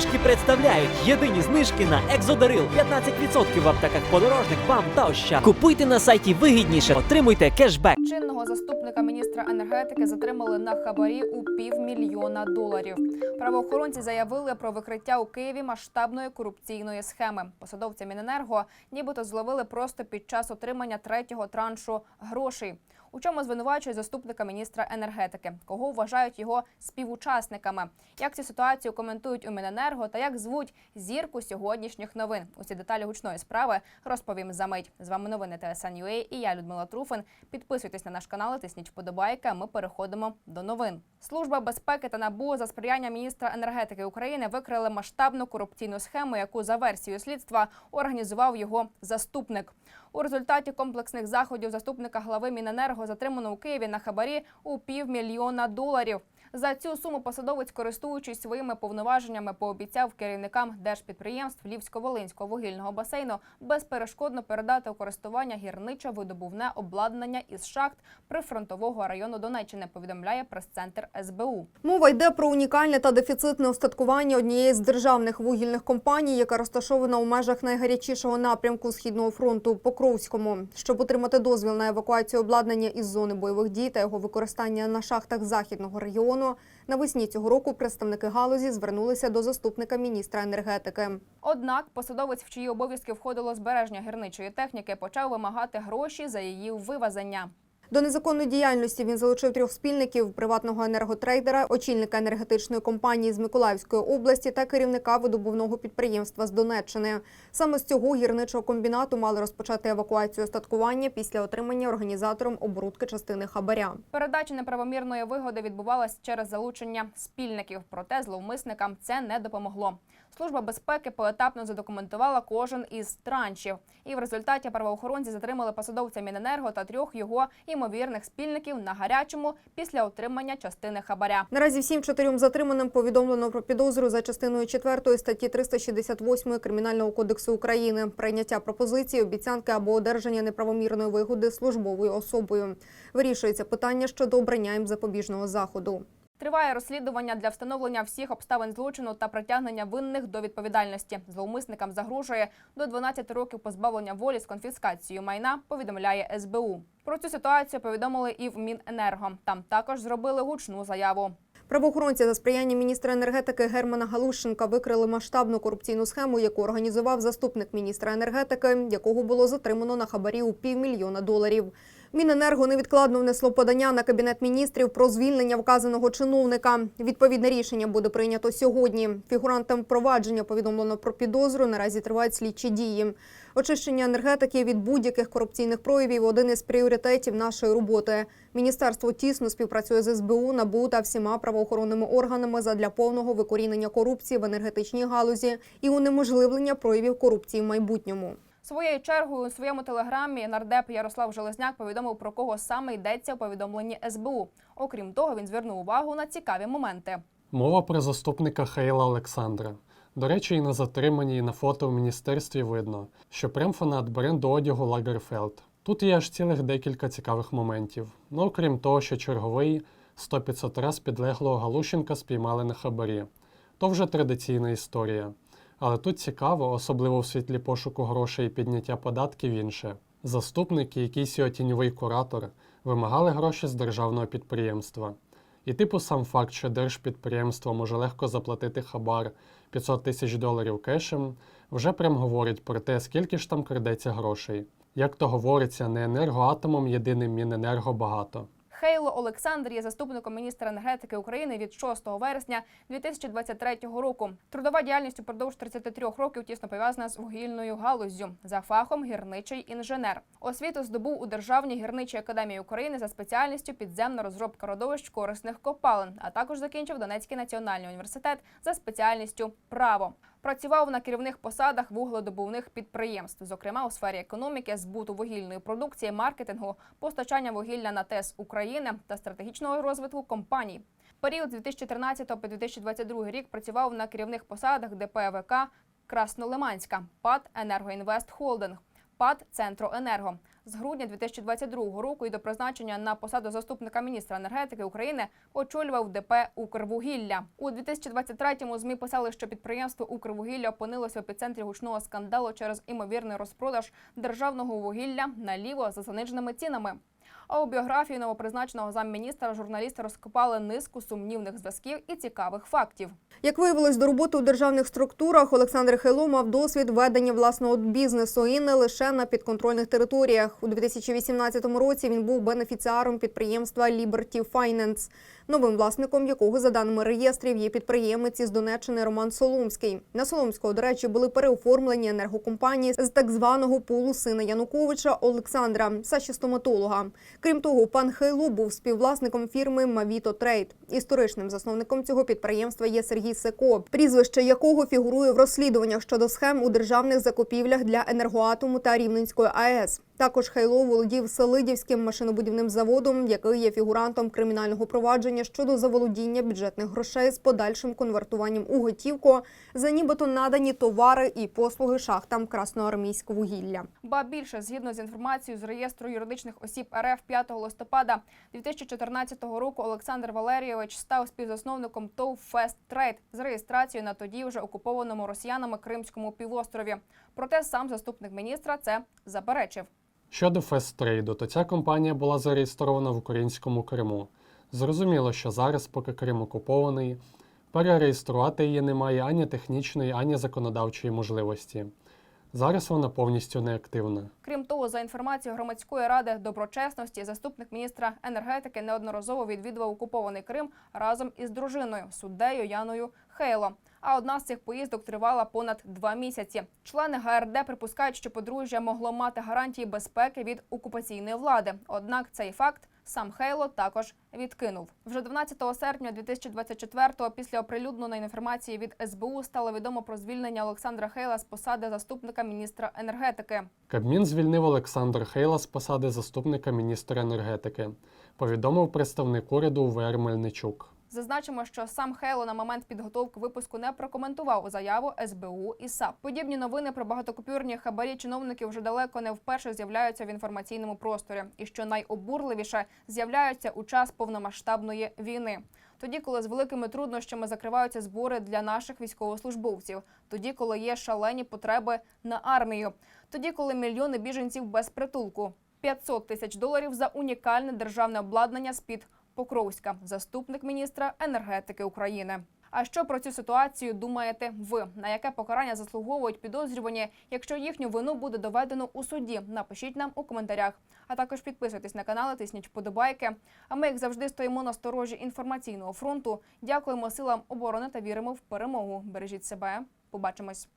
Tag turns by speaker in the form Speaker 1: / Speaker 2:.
Speaker 1: знижки представляють єдині знижки на Екзодарил. 15% в аптеках подорожник, бам та ощад. Купуйте на сайті вигідніше, отримуйте кешбек.
Speaker 2: Чинного заступника міністра енергетики затримали на хабарі у півмільйона доларів. Правоохоронці заявили про викриття у Києві масштабної корупційної схеми. Посадовця Міненерго нібито зловили просто під час отримання третього траншу грошей. У чому звинувачують заступника міністра енергетики? Кого вважають його співучасниками? Як цю ситуацію коментують у Міненерго та як звуть зірку сьогоднішніх новин? Усі деталі гучної справи розповім за мить. З вами новини ТСН.UA і я Людмила Труфин. Підписуйтесь на наш канал, тисніть вподобайки. Ми переходимо до новин. Служба безпеки та набу за сприяння міністра енергетики України викрили масштабну корупційну схему, яку за версією слідства організував його заступник. У результаті комплексних заходів заступника глави Міненерго затримано у Києві на хабарі у півмільйона доларів. За цю суму посадовець, користуючись своїми повноваженнями, пообіцяв керівникам держпідприємств Львівсько-Волинського вугільного басейну безперешкодно передати у користування гірничо-видобувне обладнання із шахт прифронтового району Донеччини. Повідомляє прес-центр СБУ.
Speaker 3: Мова йде про унікальне та дефіцитне устаткування однієї з державних вугільних компаній, яка розташована у межах найгарячішого напрямку східного фронту Покровському. Щоб отримати дозвіл на евакуацію обладнання із зони бойових дій та його використання на шахтах західного регіону, навесні цього року представники галузі звернулися до заступника міністра енергетики.
Speaker 2: Однак посадовець, в чиї обов'язки входило збереження гірничої техніки, почав вимагати гроші за її вивезення.
Speaker 3: До незаконної діяльності він залучив трьох спільників приватного енерготрейдера, очільника енергетичної компанії з Миколаївської області та керівника видобувного підприємства з Донеччини. Саме з цього гірничого комбінату мали розпочати евакуацію остаткування після отримання організатором оборудки частини хабаря.
Speaker 2: Передача неправомірної вигоди відбувалась через залучення спільників, проте зловмисникам це не допомогло. Служба безпеки поетапно задокументувала кожен із траншів, і в результаті правоохоронці затримали посадовця Міненерго та трьох його імовірних спільників на гарячому після отримання частини хабаря.
Speaker 3: Наразі всім чотирьом затриманим повідомлено про підозру за частиною 4 статті 368 Кримінального кодексу України прийняття пропозиції, обіцянки або одержання неправомірної вигоди службовою особою. Вирішується питання щодо обрання їм запобіжного заходу.
Speaker 2: Триває розслідування для встановлення всіх обставин злочину та притягнення винних до відповідальності. Зловмисникам загрожує до 12 років позбавлення волі з конфіскацією майна. Повідомляє СБУ. Про цю ситуацію повідомили і в Міненерго. Там також зробили гучну заяву.
Speaker 3: Правоохоронці за сприяння міністра енергетики Германа Галущенка викрили масштабну корупційну схему, яку організував заступник міністра енергетики, якого було затримано на хабарі у півмільйона доларів. Міненерго невідкладно внесло подання на кабінет міністрів про звільнення вказаного чиновника. Відповідне рішення буде прийнято сьогодні. Фігурантам провадження повідомлено про підозру. Наразі тривають слідчі дії. Очищення енергетики від будь-яких корупційних проявів один із пріоритетів нашої роботи. Міністерство тісно співпрацює з СБУ, НАБУ та всіма правоохоронними органами задля повного викорінення корупції в енергетичній галузі і унеможливлення проявів корупції в майбутньому.
Speaker 2: Своєю чергою у своєму телеграмі нардеп Ярослав Железняк повідомив про кого саме йдеться у повідомленні СБУ. Окрім того, він звернув увагу на цікаві моменти.
Speaker 4: Мова про заступника Хейла Олександра. До речі, і на затриманні, і на фото в міністерстві видно, що прям фанат бренду одягу Лагерфелд. Тут є аж цілих декілька цікавих моментів. Ну окрім того, що черговий 100-500 раз підлеглого Галущенка спіймали на хабарі. То вже традиційна історія. Але тут цікаво, особливо в світлі пошуку грошей і підняття податків інше. Заступник і якийсь його тіньовий куратор вимагали гроші з державного підприємства. І типу сам факт, що держпідприємство може легко заплатити хабар 500 тисяч доларів кешем, вже прям говорить про те, скільки ж там крадеться грошей. Як то говориться, не енергоатомом єдиним Міненерго багато.
Speaker 2: Хейло Олександр є заступником міністра енергетики України від 6 вересня 2023 року. Трудова діяльність упродовж 33 років тісно пов'язана з вугільною галуззю. За фахом гірничий інженер. Освіту здобув у Державній гірничій академії України за спеціальністю підземна розробка родовищ корисних копалин, а також закінчив Донецький національний університет за спеціальністю право. Працював на керівних посадах вугледобувних підприємств, зокрема у сфері економіки, збуту вугільної продукції, маркетингу, постачання вугілля на ТЕС України та стратегічного розвитку компаній. Період з 2013 по 2022 рік працював на керівних посадах ДПВК Краснолиманська, ПАД «Енергоінвест Холдинг». ПАД Центроенерго. З грудня 2022 року і до призначення на посаду заступника міністра енергетики України очолював ДП Укрвугілля. У 2023-му ЗМІ писали, що підприємство Укрвугілля опинилося в епіцентрі гучного скандалу через імовірний розпродаж державного вугілля наліво за заниженими цінами. А у біографії новопризначеного замміністра журналісти розкопали низку сумнівних зв'язків і цікавих фактів.
Speaker 3: Як виявилось до роботи у державних структурах, Олександр Хайло мав досвід ведення власного бізнесу і не лише на підконтрольних територіях. У 2018 році він був бенефіціаром підприємства Liberty Finance, новим власником якого, за даними реєстрів, є підприємець із Донеччини Роман Соломський. На Соломського, до речі, були переоформлені енергокомпанії з так званого пулу сина Януковича Олександра, Саші стоматолога. Крім того, пан Хайло був співвласником фірми Мавіто Трейд. Історичним засновником цього підприємства є Сергій Секо, прізвище якого фігурує в розслідуваннях щодо схем у державних закупівлях для енергоатому та Рівненської АЕС. Також Хайло володів Селидівським машинобудівним заводом, який є фігурантом кримінального провадження щодо заволодіння бюджетних грошей з подальшим конвертуванням у готівку за нібито надані товари і послуги шахтам Красноармійського вугілля.
Speaker 2: Ба більше, згідно з інформацією з реєстру юридичних осіб РФ 5 листопада 2014 року, Олександр Валерійович став співзасновником ТОВ «Фест Трейд» з реєстрацією на тоді вже окупованому росіянами Кримському півострові. Проте сам заступник міністра це заперечив.
Speaker 4: Щодо фесттрейду, то ця компанія була зареєстрована в українському Криму. Зрозуміло, що зараз, поки Крим окупований, перереєструвати її немає ані технічної, ані законодавчої можливості. Зараз вона повністю неактивна.
Speaker 2: Крім того, за інформацією громадської ради доброчесності, заступник міністра енергетики неодноразово відвідував окупований Крим разом із дружиною суддею Яною Хейло. А одна з цих поїздок тривала понад два місяці. Члени ГРД припускають, що подружжя могло мати гарантії безпеки від окупаційної влади. Однак цей факт сам Хейло також відкинув. Вже 12 серпня 2024-го, після оприлюдненої інформації від СБУ, стало відомо про звільнення Олександра Хейла з посади заступника міністра енергетики.
Speaker 4: Кабмін звільнив Олександра Хейла з посади заступника міністра енергетики, повідомив представник уряду Вермельничук. Мельничук.
Speaker 2: Зазначимо, що сам Хейло на момент підготовки випуску не прокоментував заяву СБУ і САП. Подібні новини про багатокупюрні хабарі чиновників вже далеко не вперше з'являються в інформаційному просторі, і що найобурливіше з'являються у час повномасштабної війни. Тоді, коли з великими труднощами закриваються збори для наших військовослужбовців, тоді, коли є шалені потреби на армію, тоді, коли мільйони біженців без притулку, 500 тисяч доларів за унікальне державне обладнання з під Покровська, заступник міністра енергетики України. А що про цю ситуацію думаєте ви? На яке покарання заслуговують підозрювані, якщо їхню вину буде доведено у суді? Напишіть нам у коментарях. А також підписуйтесь на канал, тисніть вподобайки. А ми, як завжди, стоїмо на сторожі інформаційного фронту. Дякуємо силам оборони та віримо в перемогу. Бережіть себе. Побачимось.